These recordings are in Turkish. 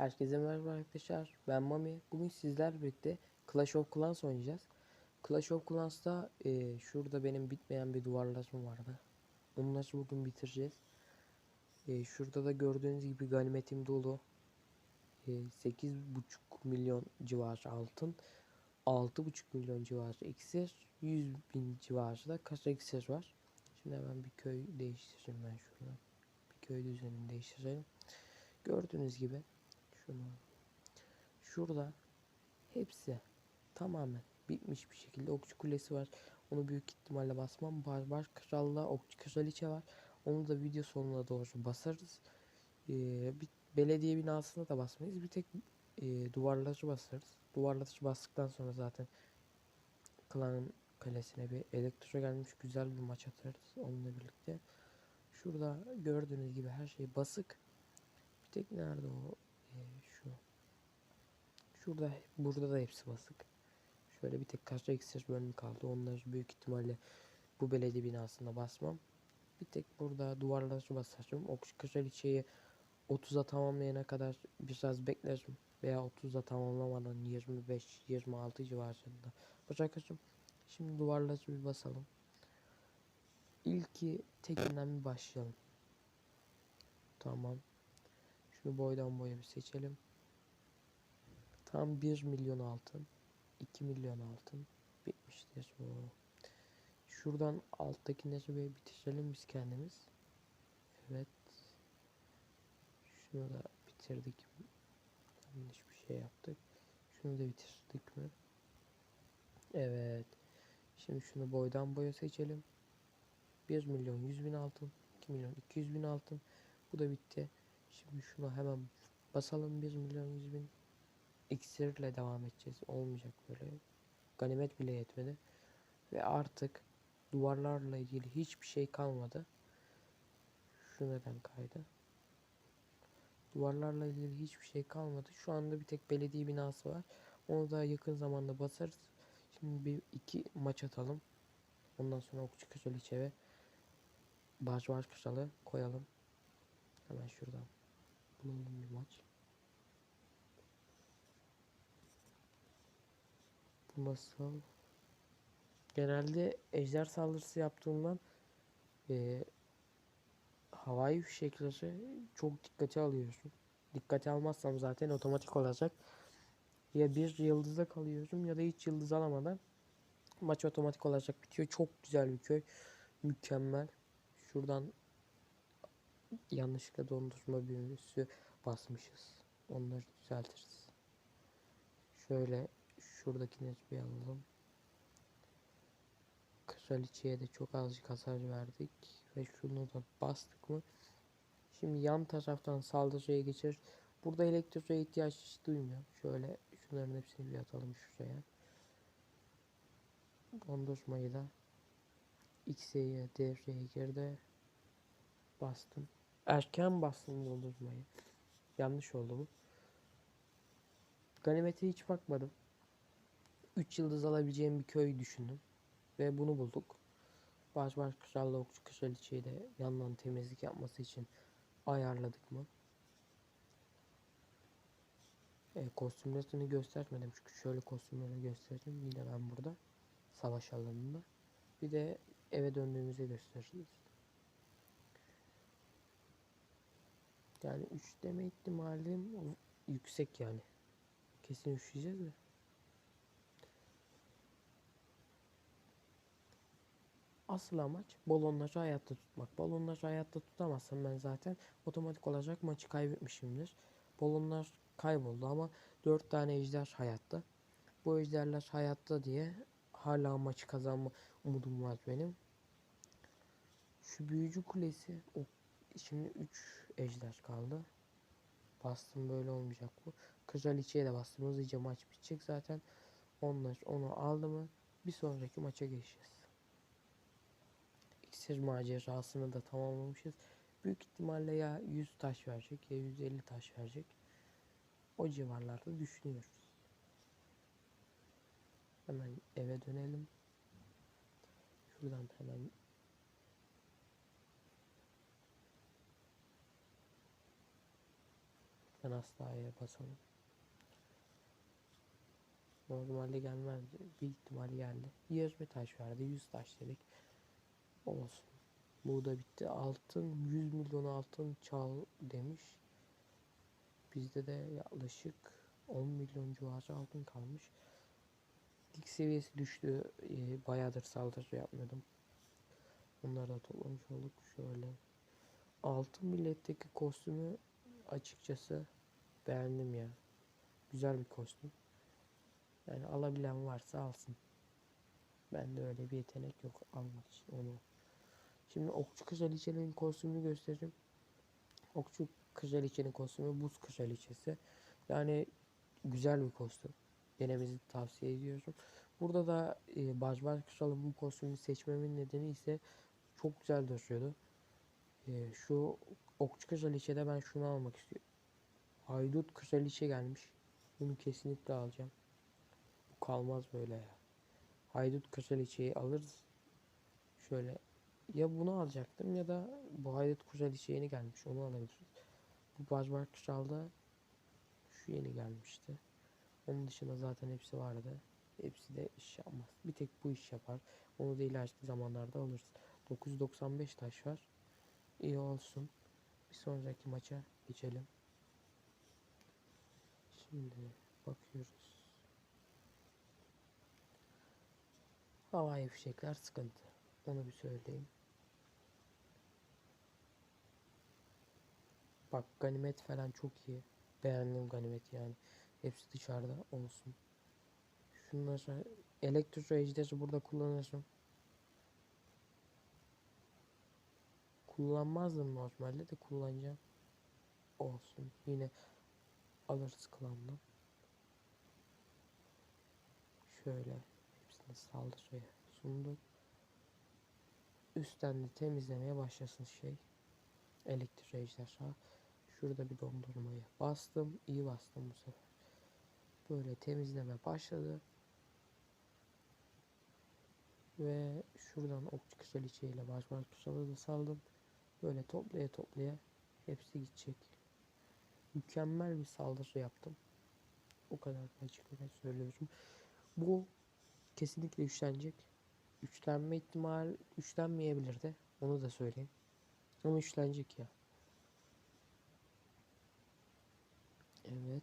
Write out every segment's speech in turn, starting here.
Herkese merhaba arkadaşlar. Ben Mami. Bugün sizler birlikte Clash of Clans oynayacağız. Clash of Clans'ta e, şurada benim bitmeyen bir duvarlaşım vardı. Onları bugün bitireceğiz. E, şurada da gördüğünüz gibi ganimetim dolu. E, 8,5 milyon civarı altın. 6,5 milyon civarı iksir. 100 bin civarı da kasa iksir var. Şimdi hemen bir köy değiştireceğim ben şuradan. Bir köy düzenini değiştirelim. Gördüğünüz gibi şunu şurada hepsi tamamen bitmiş bir şekilde okçu kulesi var. Onu büyük ihtimalle basmam. Barbar kralla okçu kraliçe var. Onu da video sonuna doğru basarız. Ee, bir belediye binasına da basmayız. Bir tek e, duvarları basarız. Duvarları bastıktan sonra zaten klan kalesine bir elektro gelmiş güzel bir maç atarız onunla birlikte. Şurada gördüğünüz gibi her şey basık. Bir tek nerede o şurada burada da hepsi basık. Şöyle bir tek kaçta iksir bölümü kaldı. Onları büyük ihtimalle bu belediye binasında basmam. Bir tek burada duvarları basacağım. Okçu kraliçeyi 30'a tamamlayana kadar biraz beklerim. Veya 30'a tamamlamadan 25-26 civarında bırakacağım. Şimdi duvarları bir basalım. İlki tekinden bir başlayalım. Tamam. Şunu boydan boya bir seçelim. Tam 1 milyon altın. 2 milyon altın. Bitmiştir bu. Şuradan alttakileri bir bitirelim biz kendimiz. Evet. Şunu da bitirdik. Yanlış bir şey yaptık. Şunu da bitirdik mi? Evet. Şimdi şunu boydan boya seçelim. 1 milyon 100 bin altın. 2 milyon 200 bin altın. Bu da bitti. Şimdi şuna hemen basalım 1 milyon 100 bin. İksirle devam edeceğiz. Olmayacak böyle. Ganimet bile yetmedi. Ve artık duvarlarla ilgili hiçbir şey kalmadı. Şu neden kaydı? Duvarlarla ilgili hiçbir şey kalmadı. Şu anda bir tek belediye binası var. Onu da yakın zamanda basarız. Şimdi bir iki maç atalım. Ondan sonra okçu kraliçe ve barbar kralı koyalım. Hemen şuradan bulalım bir maç. Bu nasıl? Genelde ejder saldırısı yaptığımdan e, havai fişekleri çok dikkate alıyorum. Dikkate almazsam zaten otomatik olacak. Ya bir yıldıza kalıyorum ya da hiç yıldız alamadan maç otomatik olacak bitiyor. Çok güzel bir köy. Mükemmel. Şuradan yanlışlıkla dondurma büyümüsü basmışız. Onları düzeltiriz. Şöyle şuradakini bir alalım. Kraliçeye de çok azıcık hasar verdik. Ve şunu da bastık mı? Şimdi yan taraftan saldırıya geçer. Burada elektroya ihtiyaç hiç duymuyorum. Şöyle şunların hepsini bir atalım şuraya. Dondurmayı da X'ye devreye girdi. Bastım. Erken bastım dondurmayı. Yanlış oldu bu. Ganimete hiç bakmadım. 3 yıldız alabileceğim bir köy düşündüm. Ve bunu bulduk. Barbar Kral'la Okçu Kraliçeyi de yandan temizlik yapması için ayarladık mı? E, kostümlerini göstermedim çünkü şöyle kostümlerini göstereyim yine ben burada savaş alanında. Bir de eve döndüğümüzde gösteririz. Yani 3 deme ihtimalim yüksek yani. Kesin üşüyeceğiz de. Asıl amaç balonları hayatta tutmak. Balonları hayatta tutamazsam ben zaten otomatik olacak maçı kaybetmişimdir. Balonlar kayboldu ama 4 tane ejder hayatta. Bu ejderler hayatta diye hala maçı kazanma umudum var benim. Şu büyücü kulesi o şimdi 3 ejder kaldı. Bastım böyle olmayacak bu. Kraliçeye de bastım. Hızlıca maç bitecek zaten. Onlar onu aldı mı bir sonraki maça geçeceğiz. İksir macerasını da tamamlamışız. Büyük ihtimalle ya 100 taş verecek ya 150 taş verecek. O civarlarda düşünüyoruz. Hemen eve dönelim. Şuradan hemen Ben Asla'ya basalım. Normalde gelmezdi. Büyük ihtimal geldi. 20 taş verdi. 100 taş dedik. Olsun. Bu da bitti. Altın 100 milyon altın çal demiş. Bizde de yaklaşık 10 milyon civarı altın kalmış. Lig seviyesi düştü. Ee, bayağıdır saldırı yapmıyordum. Onları da toplamış olduk. Şöyle. Altın milletteki kostümü açıkçası beğendim ya. Güzel bir kostüm. Yani alabilen varsa alsın. Bende öyle bir yetenek yok almak için onu. Şimdi okçu kraliçenin kostümünü göstereyim. Okçu kraliçenin kostümü buz kraliçesi. Yani güzel bir kostüm. Denemenizi tavsiye ediyorum. Burada da e, Bajbar Kral'ın bu kostümü seçmemin nedeni ise çok güzel duruyordu. E, şu okçu kraliçede ben şunu almak istiyorum. Haydut kraliçe gelmiş. Bunu kesinlikle alacağım. Bu kalmaz böyle ya. Haydut kraliçeyi alırız. Şöyle ya bunu alacaktım ya da bu haydut kraliçe yeni gelmiş. Onu alabiliriz. Bu Bajbar Kral'da şu yeni gelmişti. Onun dışında zaten hepsi vardı. Hepsi de iş yapmaz. Bir tek bu iş yapar. Onu da ileriki zamanlarda alırız. 995 taş var. İyi olsun. Bir sonraki maça geçelim. Şimdi bakıyoruz. Havai fişekler sıkıntı. Onu bir söyleyeyim. Bak ganimet falan çok iyi. Beğendim ganimet yani. Hepsi dışarıda olsun. Şunları elektro ejderi burada kullanırsın. Kullanmazdım normalde de kullanacağım. Olsun. Yine alırız klandan. Şöyle hepsini saldırıya sunduk. Üstten de temizlemeye başlasın şey. Elektro ejderha. Şurada bir dondurmayı bastım. iyi bastım bu sefer. Böyle temizleme başladı. Ve şuradan okçu kraliçeyle başbar kralı da saldım. Böyle toplaya toplaya hepsi gidecek. Mükemmel bir saldırı yaptım. O kadar açık ve net söylüyorum. Bu kesinlikle üçlenecek. Üçlenme ihtimal üçlenmeyebilir de. Onu da söyleyeyim. Ama üçlenecek ya. Evet.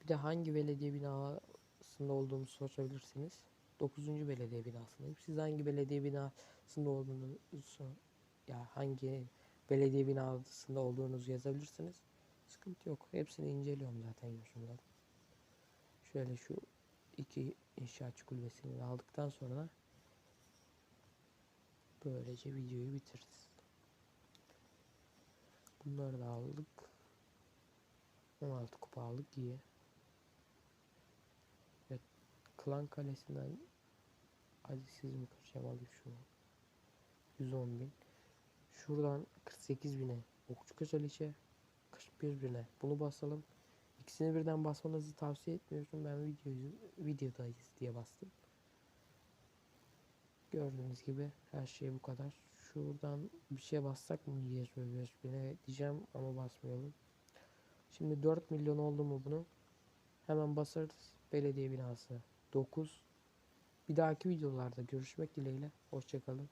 Bir de hangi belediye binasında olduğumu sorabilirsiniz. 9. belediye binasındayım. Siz hangi belediye binasında olduğunuzu ya hangi belediye binasında olduğunuzu yazabilirsiniz. Sıkıntı yok. Hepsini inceliyorum zaten yorumları. Şöyle şu iki inşaatçı kulübesini aldıktan sonra böylece videoyu bitiririz. Bunları da aldık. 16 kupa aldık iyi. Evet, Klan Kalesi'nden hadi siz mi kıracağım alayım şunu. 110 bin. Şuradan 48 bine okçu kraliçe 41 bine bunu basalım. İkisini birden basmanızı tavsiye etmiyorum. Ben videoyu videodayız diye bastım. Gördüğünüz gibi her şey bu kadar. Şuradan bir şey bassak mı 25 bine diyeceğim ama basmayalım. Şimdi 4 milyon oldu mu bunu? Hemen basarız. Belediye binası 9. Bir dahaki videolarda görüşmek dileğiyle. Hoşçakalın.